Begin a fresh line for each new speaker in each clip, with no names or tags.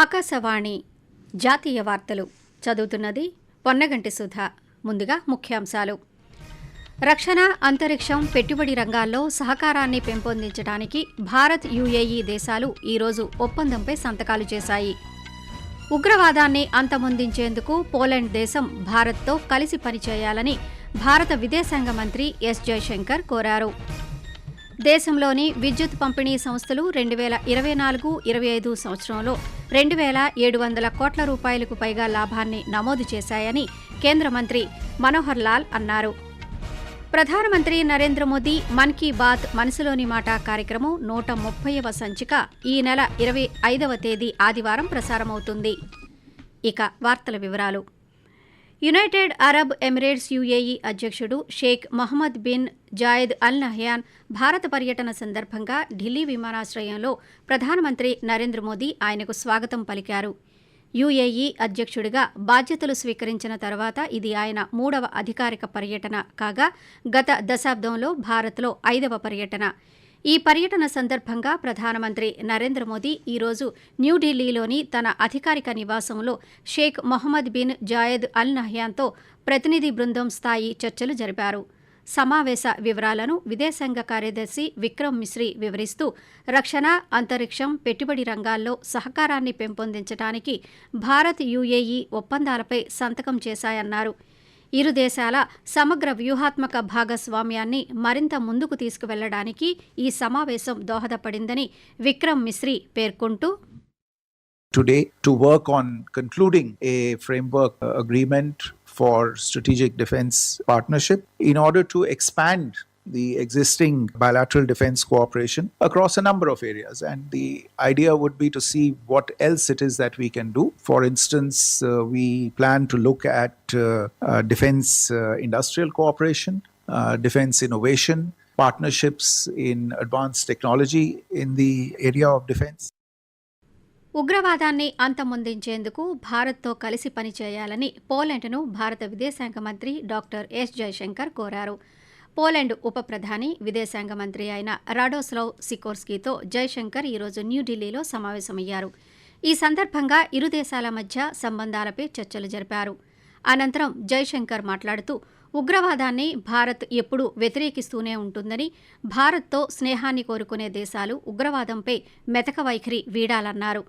ఆకాశవాణి జాతీయ వార్తలు చదువుతున్నది పొన్నగంటి సుధ ముందుగా ముఖ్యాంశాలు రక్షణ అంతరిక్షం పెట్టుబడి రంగాల్లో సహకారాన్ని పెంపొందించడానికి భారత్ యుఏఈ దేశాలు ఈరోజు ఒప్పందంపై సంతకాలు చేశాయి ఉగ్రవాదాన్ని అంతమొందించేందుకు పోలాండ్ దేశం భారత్తో కలిసి పనిచేయాలని భారత విదేశాంగ మంత్రి ఎస్ జయశంకర్ కోరారు దేశంలోని విద్యుత్ పంపిణీ సంస్థలు రెండు వేల ఇరవై నాలుగు ఇరవై ఐదు సంవత్సరంలో రెండు వేల ఏడు వందల కోట్ల రూపాయలకు పైగా లాభాన్ని నమోదు చేశాయని కేంద్ర మంత్రి మనోహర్ లాల్ అన్నారు ప్రధానమంత్రి నరేంద్ర మోదీ మన్ కీ బాత్ మనసులోని మాట కార్యక్రమం నూట ముప్పైవ సంచిక ఈ నెల ఇరవై ఐదవ తేదీ ఆదివారం ప్రసారమవుతుంది ఇక వార్తల వివరాలు యునైటెడ్ అరబ్ ఎమిరేట్స్ యుఏఈ అధ్యక్షుడు Sheikh Mohammed bin Zayed Al Nahyan భారత పర్యటన సందర్భంగా ఢిల్లీ విమానాశ్రయంలో ప్రధానమంత్రి నరేంద్ర మోదీ ఆయనకు స్వాగతం పలికారు యుఏఈ అధ్యక్షుడిగా బాధ్యతలు స్వీకరించిన తర్వాత ఇది ఆయన మూడవ అధికారిక పర్యటన కాగా గత దశాబ్దంలో భారత్లో ఐదవ పర్యటన ఈ పర్యటన సందర్భంగా ప్రధానమంత్రి నరేంద్ర మోదీ ఈరోజు న్యూఢిల్లీలోని తన అధికారిక నివాసంలో Sheikh Mohammed bin Zayed Al నహ్యాన్తో ప్రతినిధి బృందం స్థాయి చర్చలు జరిపారు సమావేశ వివరాలను విదేశాంగ కార్యదర్శి విక్రమ్ మిశ్రీ వివరిస్తూ రక్షణ అంతరిక్షం పెట్టుబడి రంగాల్లో సహకారాన్ని పెంపొందించడానికి భారత్ యుఏఈ ఒప్పందాలపై సంతకం చేశాయన్నారు ఇరు దేశాల సమగ్ర వ్యూహాత్మక భాగస్వామ్యాన్ని మరింత ముందుకు తీసుకువెళ్లడానికి ఈ సమావేశం దోహదపడిందని విక్రమ్ మిశ్రీ పేర్కొంటూ
today to work on concluding a framework agreement for strategic defense partnership in order to expand the existing bilateral defense cooperation across a number of areas. And the idea would be to see what else it is that we can do. For instance, uh, we plan to look at uh, uh, defense uh, industrial cooperation, uh, defense innovation, partnerships in advanced technology in the area of defense.
ఉగ్రవాదాన్ని అంతమొందించేందుకు భారత్తో కలిసి పనిచేయాలని పోలాండ్ను భారత విదేశాంగ మంత్రి doctor yes Jayashankar కోరారు Poland ఉప ప్రధాని విదేశాంగ మంత్రి అయిన రాడోస్లవ్ సికోర్స్కీతో జైశంకర్ ఈరోజు న్యూఢిల్లీలో సమావేశమయ్యారు ఈ సందర్భంగా ఇరు దేశాల మధ్య సంబంధాలపై చర్చలు జరిపారు అనంతరం జైశంకర్ మాట్లాడుతూ ఉగ్రవాదాన్ని భారత్ ఎప్పుడూ వ్యతిరేకిస్తూనే ఉంటుందని భారత్తో స్నేహాన్ని కోరుకునే దేశాలు ఉగ్రవాదంపై మెతక వైఖరి వీడాలన్నారు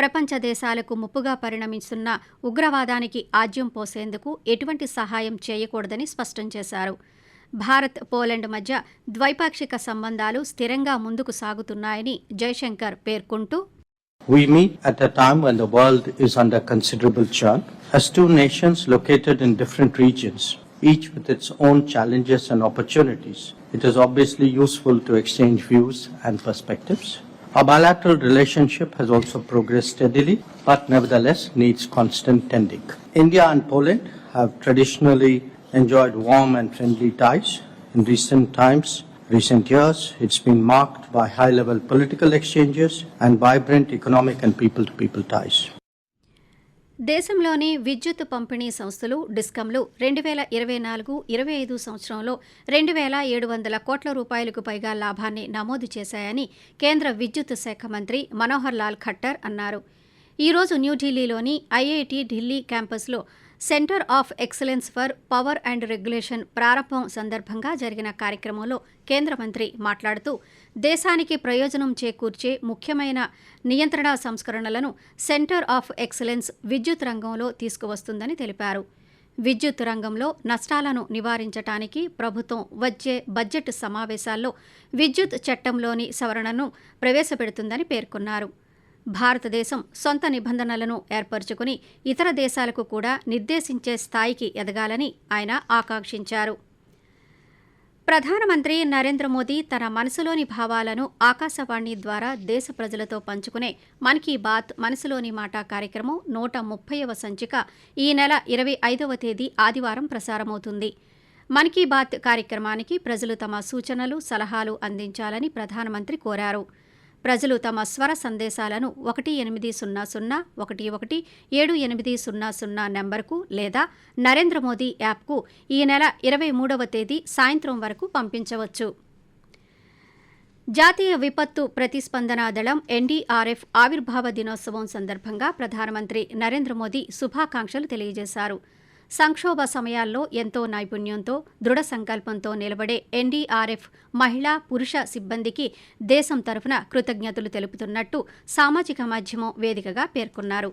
ప్రపంచ దేశాలకు ముప్పుగా పరిణమిస్తున్న ఉగ్రవాదానికి ఆజ్యం పోసేందుకు ఎటువంటి సహాయం చేయకూడదని స్పష్టం చేశారు భారత్ పోలాండ్ మధ్య ద్వైపాక్షిక సంబంధాలు స్థిరంగా ముందుకు సాగుతున్నాయని జైశంకర్ పేర్కొంటూ
We meet at a time when the world is under considerable churn, as two nations located in different regions, each with its own challenges and opportunities. It is obviously useful to exchange views and perspectives. Our bilateral relationship has also progressed steadily, but nevertheless needs constant tending. India and Poland have traditionally enjoyed warm and friendly ties. In recent times, recent years, it's been marked by high level political exchanges and vibrant economic and people to people ties.
దేశంలోని విద్యుత్ పంపిణీ సంస్థలు డిస్కంలు రెండు వేల ఇరవై నాలుగు ఇరవై ఐదు సంవత్సరంలో రెండు వేల ఏడు వందల కోట్ల రూపాయలకు పైగా లాభాన్ని నమోదు చేశాయని కేంద్ర విద్యుత్ శాఖ మంత్రి మనోహర్ లాల్ ఖట్టర్ అన్నారు ఈరోజు న్యూఢిల్లీలోని ఐఐటి ఢిల్లీ క్యాంపస్లో centre of excellence for power and regulation ప్రారంభం సందర్భంగా జరిగిన కార్యక్రమంలో కేంద్ర మంత్రి మాట్లాడుతూ దేశానికి ప్రయోజనం చేకూర్చే ముఖ్యమైన నియంత్రణ సంస్కరణలను సెంటర్ ఆఫ్ ఎక్సలెన్స్ విద్యుత్ రంగంలో తీసుకువస్తుందని తెలిపారు విద్యుత్ రంగంలో నష్టాలను నివారించటానికి ప్రభుత్వం వచ్చే బడ్జెట్ సమావేశాల్లో విద్యుత్ చట్టంలోని సవరణను ప్రవేశపెడుతుందని పేర్కొన్నారు భారతదేశం సొంత నిబంధనలను ఏర్పరచుకుని ఇతర దేశాలకు కూడా నిర్దేశించే స్థాయికి ఎదగాలని ఆయన ఆకాంక్షించారు ప్రధానమంత్రి నరేంద్ర మోదీ తన మనసులోని భావాలను ఆకాశవాణి ద్వారా దేశ ప్రజలతో పంచుకునే మన్ కీ బాత్ మనసులోని మాట కార్యక్రమం నూట ముప్పైవ సంచిక ఈ నెల ఇరవై ఐదవ తేదీ ఆదివారం ప్రసారమవుతుంది మన్ కీ బాత్ కార్యక్రమానికి ప్రజలు తమ సూచనలు సలహాలు అందించాలని ప్రధానమంత్రి కోరారు ప్రజలు తమ స్వర సందేశాలను ఒకటి ఎనిమిది సున్నా సున్నా ఒకటి ఒకటి ఏడు ఎనిమిది సున్నా సున్నా నెంబర్కు లేదా నరేంద్ర మోదీ యాప్కు ఈ నెల ఇరవై మూడవ తేదీ సాయంత్రం వరకు పంపించవచ్చు జాతీయ విపత్తు ప్రతిస్పందన దళం ఎన్డీఆర్ఎఫ్ ఆవిర్భావ దినోత్సవం సందర్భంగా ప్రధానమంత్రి నరేంద్ర మోదీ శుభాకాంక్షలు తెలియజేశారు సంక్షోభ సమయాల్లో ఎంతో నైపుణ్యంతో దృఢ సంకల్పంతో నిలబడే ఎన్డీఆర్ఎఫ్ మహిళా పురుష సిబ్బందికి దేశం తరఫున కృతజ్ఞతలు తెలుపుతున్నట్టు సామాజిక మాధ్యమం వేదికగా పేర్కొన్నారు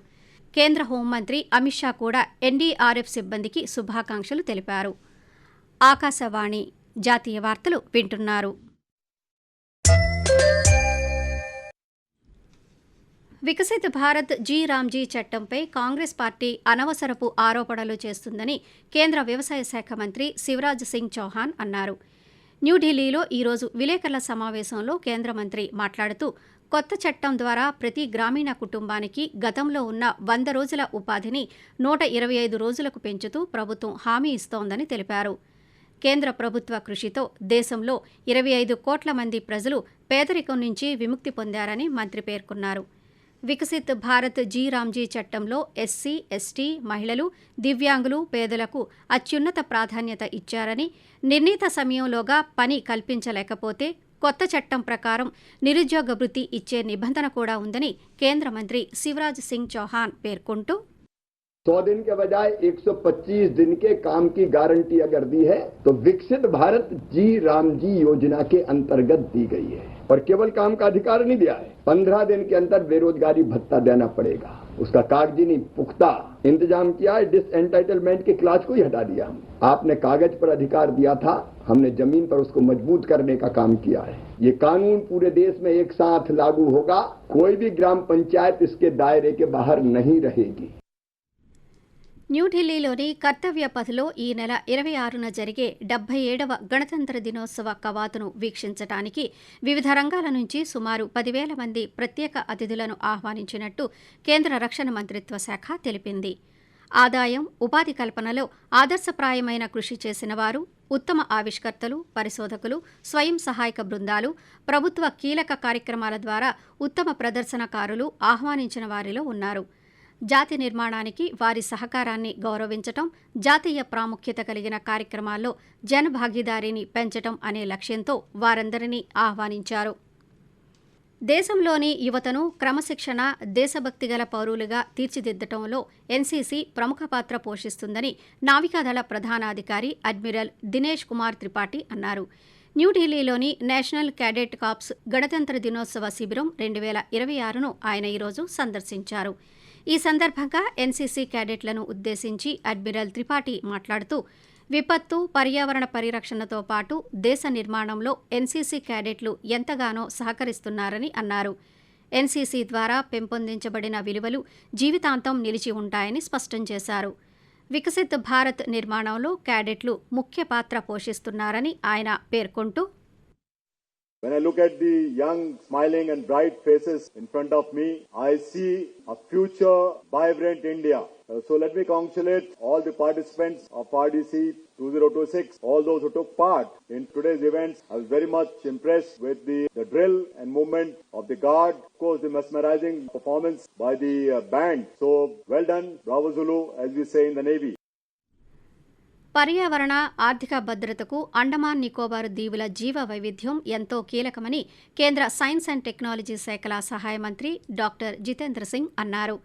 కేంద్ర హోంమంత్రి అమిత్ షా కూడా ఎన్డీఆర్ఎఫ్ సిబ్బందికి శుభాకాంక్షలు తెలిపారు ఆకాశవాణి జాతీయ వార్తలు వింటున్నారు వికసిత్ భారత్ జీ రామ్జీ చట్టంపై కాంగ్రెస్ పార్టీ అనవసరపు ఆరోపణలు చేస్తుందని కేంద్ర వ్యవసాయ శాఖ మంత్రి శివరాజ్ సింగ్ చౌహాన్ అన్నారు న్యూఢిల్లీలో ఈరోజు విలేకరుల సమావేశంలో కేంద్ర మంత్రి మాట్లాడుతూ కొత్త చట్టం ద్వారా ప్రతి గ్రామీణ కుటుంబానికి గతంలో ఉన్న వంద రోజుల ఉపాధిని నూట ఇరవై ఐదు రోజులకు పెంచుతూ ప్రభుత్వం హామీ ఇస్తోందని తెలిపారు కేంద్ర ప్రభుత్వ కృషితో దేశంలో ఇరవై ఐదు కోట్ల మంది ప్రజలు పేదరికం నుంచి విముక్తి పొందారని మంత్రి పేర్కొన్నారు వికసిత్ భారత్ జీ రామ్జీ చట్టంలో ఎస్సీ ఎస్టీ మహిళలు దివ్యాంగులు పేదలకు అత్యున్నత ప్రాధాన్యత ఇచ్చారని నిర్ణీత సమయంలోగా పని కల్పించలేకపోతే కొత్త చట్టం ప్రకారం నిరుద్యోగ వృత్తి ఇచ్చే నిబంధన కూడా ఉందని కేంద్ర మంత్రి శివరాజ్ సింగ్ చౌహాన్ పేర్కొంటూ
सौ दिन के बजाय 125 दिन के काम की गारंटी अगर दी है तो विकसित भारत जी राम जी योजना के अंतर्गत दी गई है और केवल काम का अधिकार नहीं दिया है पंद्रह दिन के अंदर बेरोजगारी भत्ता देना पड़ेगा उसका कागजी नहीं पुख्ता इंतजाम किया है डिस एंटाइटलमेंट के क्लास को ही हटा दिया हम आपने कागज पर अधिकार दिया था हमने जमीन पर उसको मजबूत करने का काम किया है ये कानून पूरे देश में एक साथ लागू होगा कोई भी ग्राम पंचायत इसके दायरे के बाहर नहीं रहेगी
న్యూఢిల్లీలోని కర్తవ్య పథిలో ఈ నెల ఇరవై ఆరున జరిగే డెబ్బై ఏడవ గణతంత్ర దినోత్సవ కవాతును వీక్షించడానికి వివిధ రంగాల నుంచి సుమారు పదివేల మంది ప్రత్యేక అతిథులను ఆహ్వానించినట్టు కేంద్ర రక్షణ మంత్రిత్వ శాఖ తెలిపింది ఆదాయం ఉపాధి కల్పనలో ఆదర్శప్రాయమైన కృషి చేసిన వారు ఉత్తమ ఆవిష్కర్తలు పరిశోధకులు స్వయం సహాయక బృందాలు ప్రభుత్వ కీలక కార్యక్రమాల ద్వారా ఉత్తమ ప్రదర్శనకారులు ఆహ్వానించిన వారిలో ఉన్నారు జాతి నిర్మాణానికి వారి సహకారాన్ని గౌరవించటం జాతీయ ప్రాముఖ్యత కలిగిన కార్యక్రమాల్లో జనభాగీదారీని పెంచటం అనే లక్ష్యంతో వారందరినీ ఆహ్వానించారు దేశంలోని యువతను క్రమశిక్షణ దేశభక్తి గల పౌరులుగా తీర్చిదిద్దటంలో ఎన్సీసీ ప్రముఖ పాత్ర పోషిస్తుందని నావికాదళ ప్రధానాధికారి అడ్మిరల్ దినేష్ కుమార్ త్రిపాఠి అన్నారు న్యూఢిల్లీలోని నేషనల్ క్యాడెట్ కాప్స్ గణతంత్ర దినోత్సవ శిబిరం రెండు వేల ఇరవై ఆరును ఆయన ఈరోజు సందర్శించారు ఈ సందర్భంగా ఎన్సీసీ క్యాడెట్లను ఉద్దేశించి అడ్మిరల్ త్రిపాఠి మాట్లాడుతూ విపత్తు పర్యావరణ పరిరక్షణతో పాటు దేశ నిర్మాణంలో ఎన్సీసీ క్యాడెట్లు ఎంతగానో సహకరిస్తున్నారని అన్నారు ఎన్సీసీ ద్వారా పెంపొందించబడిన విలువలు జీవితాంతం నిలిచి ఉంటాయని స్పష్టం చేశారు వికసిత్ భారత్ నిర్మాణంలో క్యాడెట్లు ముఖ్య పాత్ర పోషిస్తున్నారని ఆయన పేర్కొంటూ
When I look at the young, smiling and bright faces in front of me, I see a future, vibrant India. Uh, so let me congratulate all the participants of RDC 2026, all those who took part in today's events. I was very much impressed with the, the drill and movement of the guard. Of course, the mesmerizing performance by the uh, band. So well done. Bravo Zulu, as we say in the Navy.
పర్యావరణ ఆర్థిక భద్రతకు అండమాన్ నికోబార్ దీవుల జీవ వైవిధ్యం ఎంతో కీలకమని కేంద్ర science and technology శాఖల సహాయ మంత్రి డాక్టర్ జితేంద్ర సింగ్ అన్నారు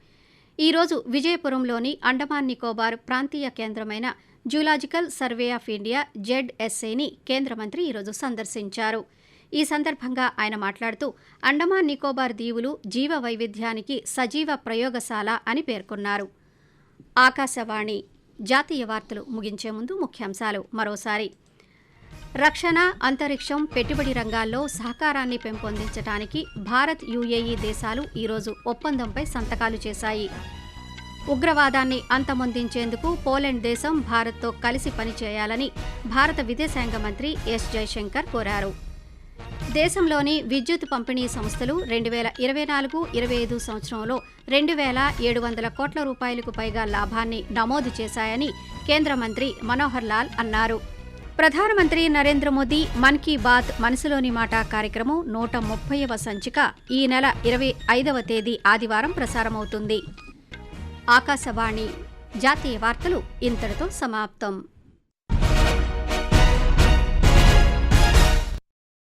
ఈరోజు విజయపురంలోని అండమాన్ నికోబార్ ప్రాంతీయ కేంద్రమైన జూలాజికల్ సర్వే ఆఫ్ ఇండియా జెడ్ఎస్ఏని కేంద్ర మంత్రి ఈరోజు సందర్శించారు ఈ సందర్భంగా ఆయన మాట్లాడుతూ అండమాన్ నికోబార్ దీవులు జీవ వైవిధ్యానికి సజీవ ప్రయోగశాల అని పేర్కొన్నారు ఆకాశవాణి జాతీయ వార్తలు ముగించే ముందు ముఖ్యాంశాలు మరోసారి రక్షణ అంతరిక్షం పెట్టుబడి రంగాల్లో సహకారాన్ని పెంపొందించడానికి భారత్ యుఏఈ దేశాలు ఈరోజు ఒప్పందంపై సంతకాలు చేశాయి ఉగ్రవాదాన్ని అంతమొందించేందుకు పోలెండ్ దేశం భారత్తో కలిసి పనిచేయాలని భారత విదేశాంగ మంత్రి ఎస్ జయశంకర్ కోరారు దేశంలోని విద్యుత్ పంపిణీ సంస్థలు రెండు వేల ఇరవై నాలుగు ఇరవై ఐదు సంవత్సరంలో రెండు వేల ఏడు వందల కోట్ల రూపాయలకు పైగా లాభాన్ని నమోదు చేశాయని కేంద్ర మంత్రి మనోహర్ లాల్ అన్నారు ప్రధానమంత్రి నరేంద్ర మోదీ మన్ కీ బాత్ మనసులోని మాట కార్యక్రమం నూట ముప్పైవ సంచిక ఈ నెల ఇరవై ఐదవ తేదీ ఆదివారం ప్రసారమవుతుంది ఆకాశవాణి జాతీయ వార్తలు ఇంతటితో సమాప్తం